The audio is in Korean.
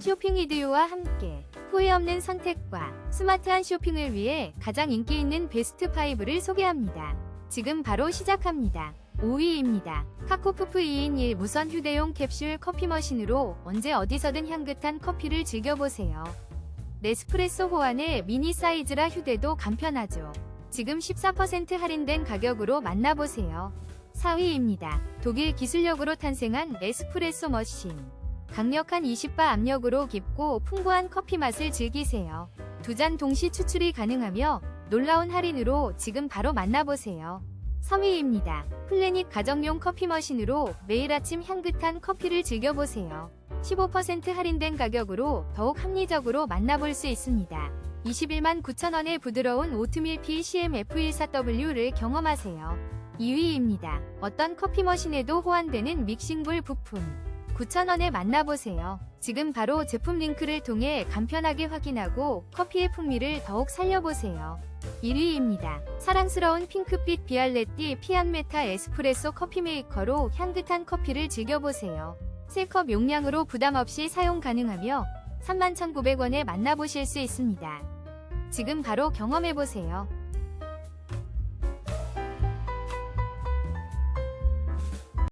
쇼핑 이디오와 함께 후회 없는 선택과 스마트한 쇼핑을 위해 가장 인기 있는 베스트 5를 소개합니다. 지금 바로 시작합니다. 5위입니다. 카코푸프 2인 1 무선 휴대용 캡슐 커피 머신으로 언제 어디서든 향긋한 커피를 즐겨보세요. 네스프레소 호환의 미니 사이즈라 휴대도 간편하죠. 지금 14% 할인된 가격으로 만나보세요. 4위입니다. 독일 기술력으로 탄생한 에스프레소 머신. 강력한 20바 압력으로 깊고 풍부한 커피 맛을 즐기세요. 두 잔 동시 추출이 가능하며 놀라운 할인으로 지금 바로 만나보세요. 3위입니다. 플래닛 가정용 커피 머신으로 매일 아침 향긋한 커피를 즐겨보세요. 15% 할인된 가격으로 더욱 합리적으로 만나볼 수 있습니다. 21만 9천원의 부드러운 오트밀 PCM F14W를 경험하세요. 2위입니다. 어떤 커피 머신에도 호환되는 믹싱볼 부품. 9,000원에 만나보세요. 지금 바로 제품 링크를 통해 간편하게 확인하고 커피의 풍미를 더욱 살려보세요. 1위입니다. 사랑스러운 핑크빛 비알레띠 피안메타 에스프레소 커피 메이커로 향긋한 커피를 즐겨보세요. 3컵 용량으로 부담 없이 사용 가능하며 31,900원에 만나보실 수 있습니다. 지금 바로 경험해보세요.